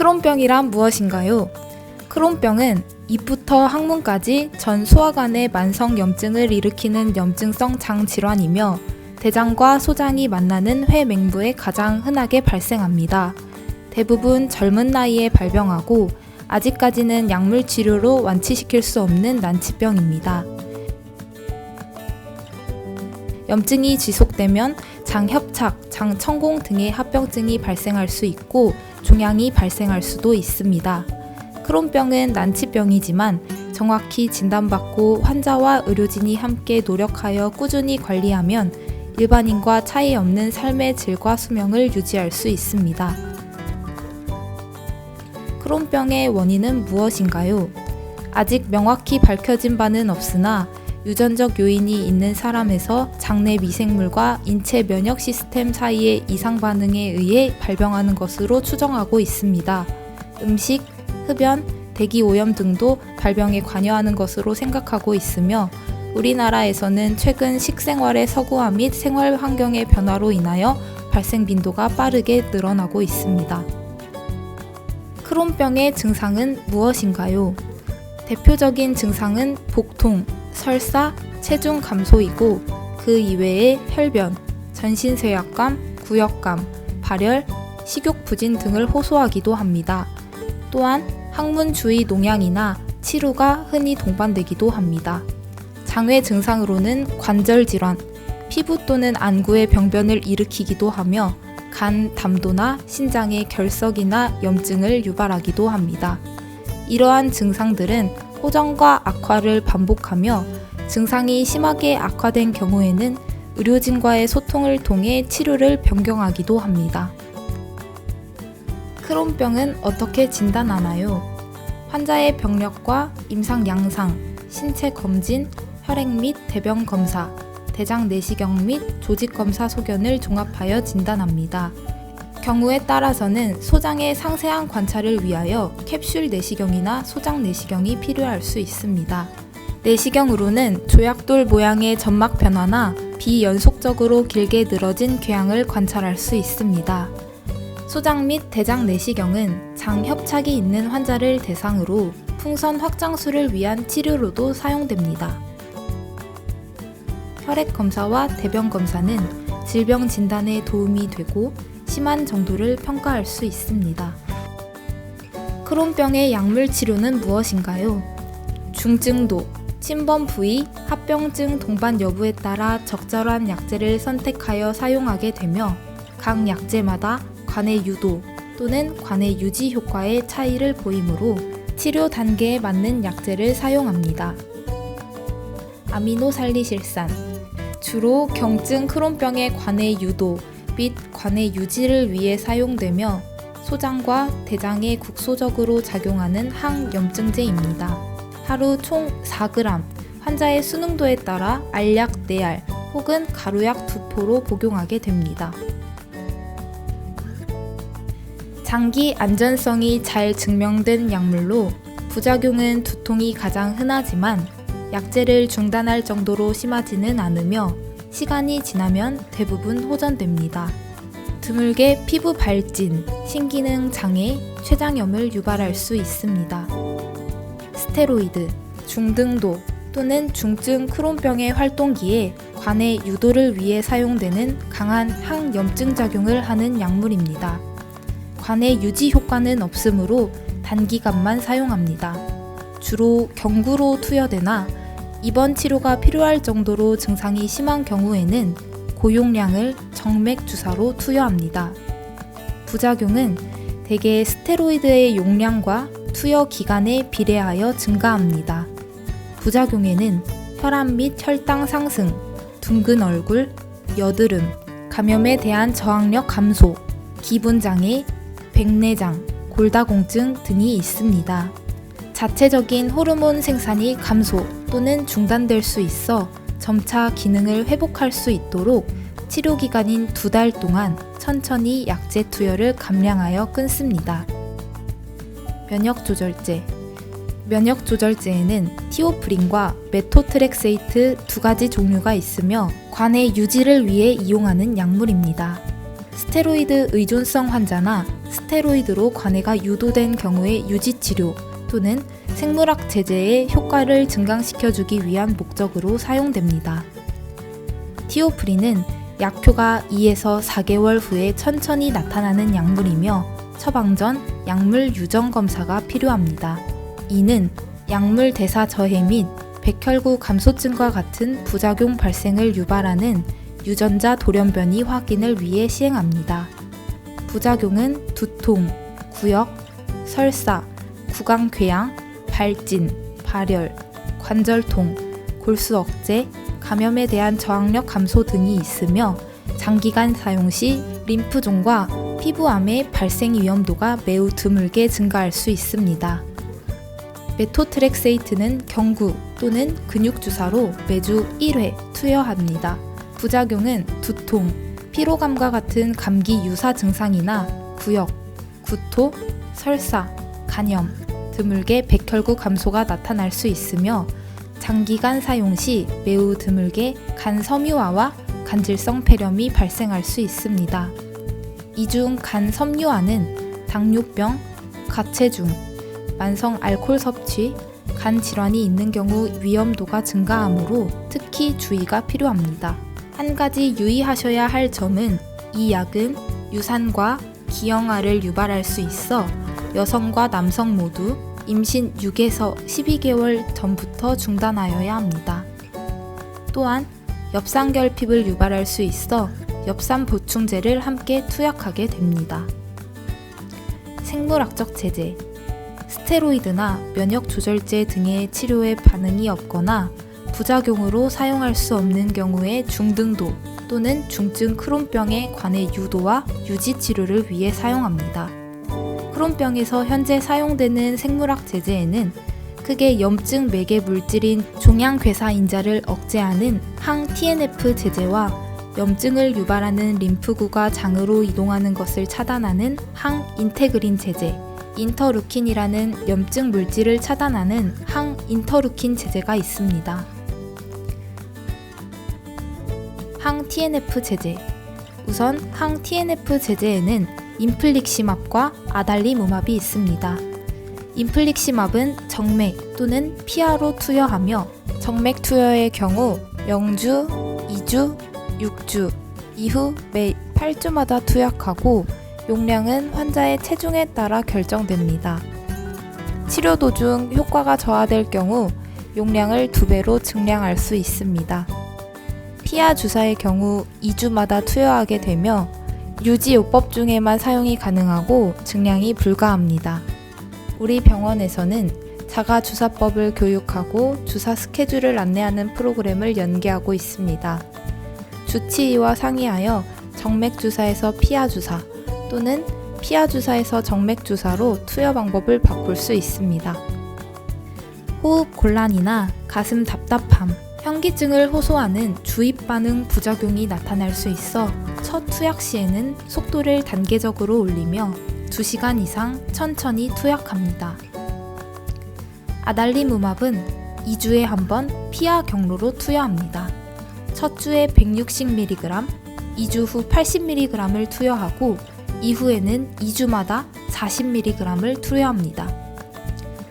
크론병이란 무엇인가요? 크론병은 입부터 항문까지 전 소화관의 만성 염증을 일으키는 염증성 장 질환이며 대장과 소장이 만나는 회맹부에 가장 흔하게 발생합니다. 대부분 젊은 나이에 발병하고 아직까지는 약물 치료로 완치시킬 수 없는 난치병입니다. 염증이 지속되면 장협착, 장천공 등의 합병증이 발생할 수 있고 종양이 발생할 수도 있습니다. 크론병은 난치병이지만 정확히 진단받고 환자와 의료진이 함께 노력하여 꾸준히 관리하면 일반인과 차이 없는 삶의 질과 수명을 유지할 수 있습니다. 크론병의 원인은 무엇인가요? 아직 명확히 밝혀진 바는 없으나 유전적 요인이 있는 사람에서 장내 미생물과 인체 면역 시스템 사이의 이상 반응에 의해 발병하는 것으로 추정하고 있습니다. 음식, 흡연, 대기 오염 등도 발병에 관여하는 것으로 생각하고 있으며 우리나라에서는 최근 식생활의 서구화 및 생활 환경의 변화로 인하여 발생 빈도가 빠르게 늘어나고 있습니다. 크론병의 증상은 무엇인가요? 대표적인 증상은 복통, 설사, 체중 감소이고 그 이외에 혈변, 전신쇠약감, 구역감, 발열, 식욕 부진 등을 호소하기도 합니다. 또한 항문 주위 농양이나 치루가 흔히 동반되기도 합니다. 장외 증상으로는 관절 질환, 피부 또는 안구의 병변을 일으키기도 하며 간 담도나 신장의 결석이나 염증을 유발하기도 합니다. 이러한 증상들은 호전과 악화를 반복하며 증상이 심하게 악화된 경우에는 의료진과의 소통을 통해 치료를 변경하기도 합니다. 크론병은 어떻게 진단하나요? 환자의 병력과 임상 양상, 신체 검진, 혈액 및 대변 검사, 대장 내시경 및 조직 검사 소견을 종합하여 진단합니다. 경우에 따라서는 소장의 상세한 관찰을 위하여 캡슐 내시경이나 소장 내시경이 필요할 수 있습니다. 내시경으로는 조약돌 모양의 점막 변화나 비연속적으로 길게 늘어진 궤양을 관찰할 수 있습니다. 소장 및 대장 내시경은 장 협착이 있는 환자를 대상으로 풍선 확장술을 위한 치료로도 사용됩니다. 혈액 검사와 대변 검사는 질병 진단에 도움이 되고 심한 정도를 평가할 수 있습니다. 크론병의 약물 치료는 무엇인가요? 중증도, 침범 부위, 합병증 동반 여부에 따라 적절한 약제를 선택하여 사용하게 되며 각 약제마다 관의 유도 또는 관의 유지 효과의 차이를 보이므로 치료 단계에 맞는 약제를 사용합니다. 아미노살리실산 주로 경증 크론병의 관의 유도 및 관의 유지를 위해 사용되며 소장과 대장에 국소적으로 작용하는 항염증제입니다. 하루 총 4g, 환자의 수능도에 따라 알약 4알 혹은 가루약 2포로 복용하게 됩니다. 장기 안전성이 잘 증명된 약물로 부작용은 두통이 가장 흔하지만 약제를 중단할 정도로 심하지는 않으며 시간이 지나면 대부분 호전됩니다. 드물게 피부 발진, 신기능 장애, 췌장염을 유발할 수 있습니다. 스테로이드, 중등도 또는 중증 크론병의 활동기에 관의 유도를 위해 사용되는 강한 항염증 작용을 하는 약물입니다. 관의 유지 효과는 없으므로 단기간만 사용합니다. 주로 경구로 투여되나 입원 치료가 필요할 정도로 증상이 심한 경우에는 고용량을 정맥 주사로 투여합니다. 부작용은 대개 스테로이드의 용량과 투여 기간에 비례하여 증가합니다. 부작용에는 혈압 및 혈당 상승, 둥근 얼굴, 여드름, 감염에 대한 저항력 감소, 기분장애, 백내장, 골다공증 등이 있습니다. 자체적인 호르몬 생산이 감소 또는 중단될 수 있어 점차 기능을 회복할 수 있도록 치료 기간인 두 달 동안 천천히 약제 투여를 감량하여 끊습니다. 면역 조절제 면역 조절제에는 티오프린과 메토트렉세이트 두 가지 종류가 있으며 관의 유지를 위해 이용하는 약물입니다. 스테로이드 의존성 환자나 스테로이드로 관해가 유도된 경우의 유지 치료 또는 생물학 제제의 효과를 증강시켜주기 위한 목적으로 사용됩니다. 티오프린은 약효가 2에서 4개월 후에 천천히 나타나는 약물이며 처방 전 약물 유정 검사가 필요합니다. 이는 약물 대사 저해 및 백혈구 감소증과 같은 부작용 발생을 유발하는 유전자 돌연변이 확인을 위해 시행합니다. 부작용은 두통, 구역, 설사, 구강궤양, 발진, 발열, 관절통, 골수 억제, 감염에 대한 저항력 감소 등이 있으며 장기간 사용 시 림프종과 피부암의 발생 위험도가 매우 드물게 증가할 수 있습니다. 메토트렉세이트는 경구 또는 근육 주사로 매주 1회 투여합니다. 부작용은 두통, 피로감과 같은 감기 유사 증상이나 구역, 구토, 설사, 간염, 드물게 백혈구 감소가 나타날 수 있으며 장기간 사용 시 매우 드물게 간 섬유화와 간질성 폐렴이 발생할 수 있습니다. 이 중 간 섬유화는 당뇨병, 가체중, 만성 알코올 섭취, 간 질환이 있는 경우 위험도가 증가하므로 특히 주의가 필요합니다. 한 가지 유의하셔야 할 점은 이 약은 유산과 기형아를 유발할 수 있어 여성과 남성 모두 임신 6에서 12개월 전부터 중단하여야 합니다. 또한 엽산결핍을 유발할 수 있어 엽산 보충제를 함께 투약하게 됩니다. 생물학적 제재 스테로이드나 면역 조절제 등의 치료에 반응이 없거나 부작용으로 사용할 수 없는 경우에 중등도 또는 중증 크론병에 관해 유도와 유지 치료를 위해 사용합니다. 크론병에서 현재 사용되는 생물학 제제에는 크게 염증 매개 물질인 종양괴사인자를 억제하는 항 TNF 제제와 염증을 유발하는 림프구가 장으로 이동하는 것을 차단하는 항 인테그린 제제, 인터루킨이라는 염증 물질을 차단하는 항 인터루킨 제제가 있습니다. 항 TNF 제제 우선 항 TNF 제제에는 인플릭시맙과 아달리무맙이 있습니다. 인플릭시맙은 정맥 또는 피하로 투여하며 정맥 투여의 경우 명주, 2주, 6주 이후 매 8주마다 투약하고 용량은 환자의 체중에 따라 결정됩니다. 치료 도중 효과가 저하될 경우 용량을 두 배로 증량할 수 있습니다. 피하 주사의 경우 2주마다 투여하게 되며 유지요법 중에만 사용이 가능하고 증량이 불가합니다. 우리 병원에서는 자가 주사법을 교육하고 주사 스케줄을 안내하는 프로그램을 연계하고 있습니다. 주치의와 상의하여 정맥 주사에서 피하 주사 또는 피하 주사에서 정맥 주사로 투여 방법을 바꿀 수 있습니다. 호흡 곤란이나 가슴 답답함, 현기증을 호소하는 주입 반응 부작용이 나타날 수 있어 첫 투약 시에는 속도를 단계적으로 올리며 2시간 이상 천천히 투약합니다. 아달리무맙은 2주에 한 번 피하 경로로 투여합니다. 첫 주에 160mg, 2주 후 80mg을 투여하고 이후에는 2주마다 40mg을 투여합니다.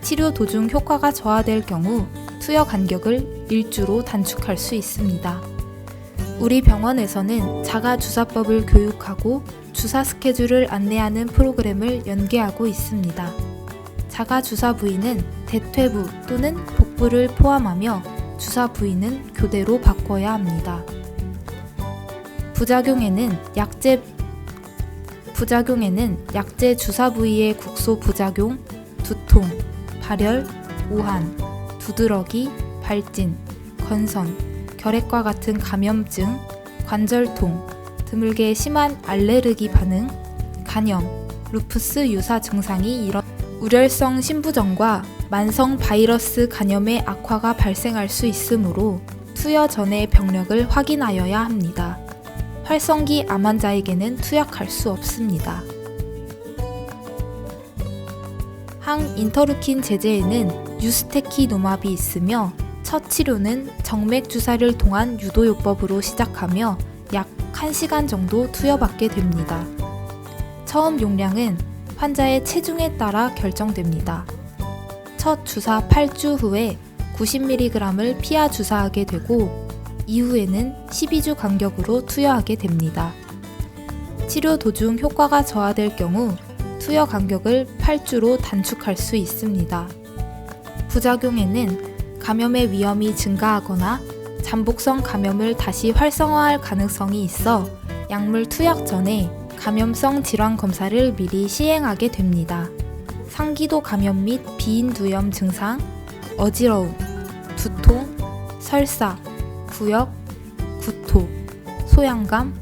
치료 도중 효과가 저하될 경우 투여 간격을 1주로 단축할 수 있습니다. 우리 병원에서는 자가 주사법을 교육하고 주사 스케줄을 안내하는 프로그램을 연계하고 있습니다. 자가 주사 부위는 대퇴부 또는 복부를 포함하며 주사 부위는 교대로 바꿔야 합니다. 부작용에는 약제 부작용에는 약제 주사 부위의 국소 부작용, 두통, 발열, 오한, 두드러기, 발진, 건선, 결핵과 같은 감염증, 관절통, 드물게 심한 알레르기 반응, 간염, 루푸스 유사 증상이 일어 우렬성 신부전과 만성 바이러스 간염의 악화가 발생할 수 있으므로 투여 전의 병력을 확인하여야 합니다. 활성기 암 환자에게는 투약할 수 없습니다. 항 인터루킨 제제에는 유스테키노맙이 있으며 첫 치료는 정맥 주사를 통한 유도요법으로 시작하며 약 1시간 정도 투여받게 됩니다. 처음 용량은 환자의 체중에 따라 결정됩니다. 첫 주사 8주 후에 90mg을 피하 주사하게 되고 이후에는 12주 간격으로 투여하게 됩니다. 치료 도중 효과가 저하될 경우 투여 간격을 8주로 단축할 수 있습니다. 부작용에는 감염의 위험이 증가하거나 잠복성 감염을 다시 활성화할 가능성이 있어 약물 투약 전에 감염성 질환 검사를 미리 시행하게 됩니다. 상기도 감염 및 비인두염 증상, 어지러움, 두통, 설사, 구역, 구토, 소양감,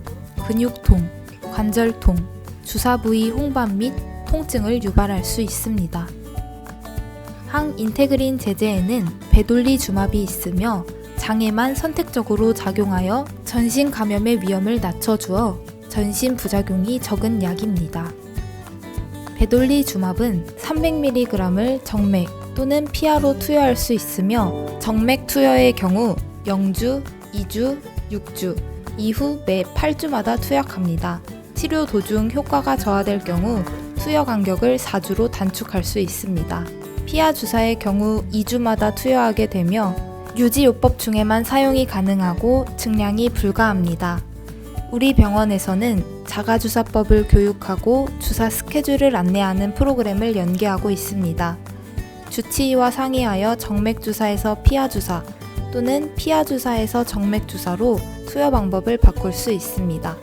근육통, 관절통, 주사 부위 홍반 및 통증을 유발할 수 있습니다. 항인테그린 제제에는 베돌리주맙이 있으며 장에만 선택적으로 작용하여 전신 감염의 위험을 낮춰주어 전신 부작용이 적은 약입니다. 베돌리 주맙은 300mg을 정맥 또는 피하로 투여할 수 있으며 정맥 투여의 경우 0주, 2주, 6주, 이후 매 8주마다 투약합니다. 치료 도중 효과가 저하될 경우 투여 간격을 4주로 단축할 수 있습니다. 피하 주사의 경우 2주마다 투여하게 되며 유지요법 중에만 사용이 가능하고 증량이 불가합니다. 우리 병원에서는 자가주사법을 교육하고 주사 스케줄을 안내하는 프로그램을 연계하고 있습니다. 주치의와 상의하여 정맥주사에서 피하주사 또는 피하주사에서 정맥주사로 투여 방법을 바꿀 수 있습니다.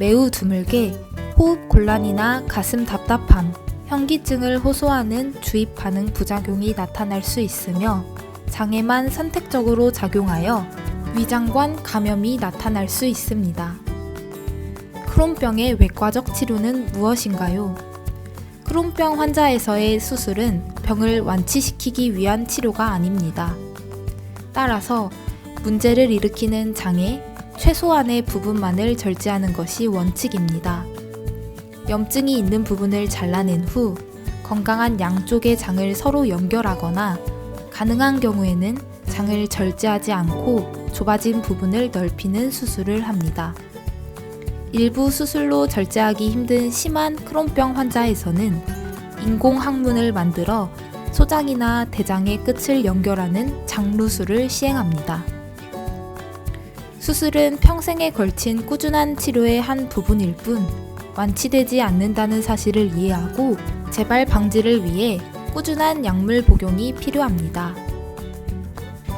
매우 드물게 호흡 곤란이나 가슴 답답함, 현기증을 호소하는 주입 반응 부작용이 나타날 수 있으며 장에만 선택적으로 작용하여 위장관 감염이 나타날 수 있습니다. 크론병의 외과적 치료는 무엇인가요? 크론병 환자에서의 수술은 병을 완치시키기 위한 치료가 아닙니다. 따라서 문제를 일으키는 장의 최소한의 부분만을 절제하는 것이 원칙입니다. 염증이 있는 부분을 잘라낸 후 건강한 양쪽의 장을 서로 연결하거나 가능한 경우에는 장을 절제하지 않고 좁아진 부분을 넓히는 수술을 합니다. 일부 수술로 절제하기 힘든 심한 크론병 환자에서는 인공 항문을 만들어 소장이나 대장의 끝을 연결하는 장루술을 시행합니다. 수술은 평생에 걸친 꾸준한 치료의 한 부분일 뿐 완치되지 않는다는 사실을 이해하고 재발 방지를 위해 꾸준한 약물 복용이 필요합니다.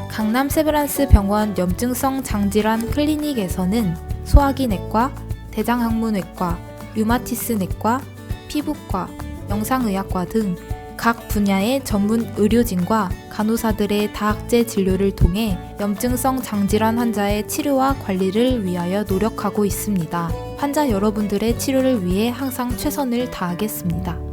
강남 세브란스 병원 염증성 장질환 클리닉에서는 소화기 내과, 대장학문외과, 류마티스 내과, 피부과, 영상의학과 등 각 분야의 전문 의료진과 간호사들의 다학제 진료를 통해 염증성 장질환 환자의 치료와 관리를 위하여 노력하고 있습니다. 환자 여러분들의 치료를 위해 항상 최선을 다하겠습니다.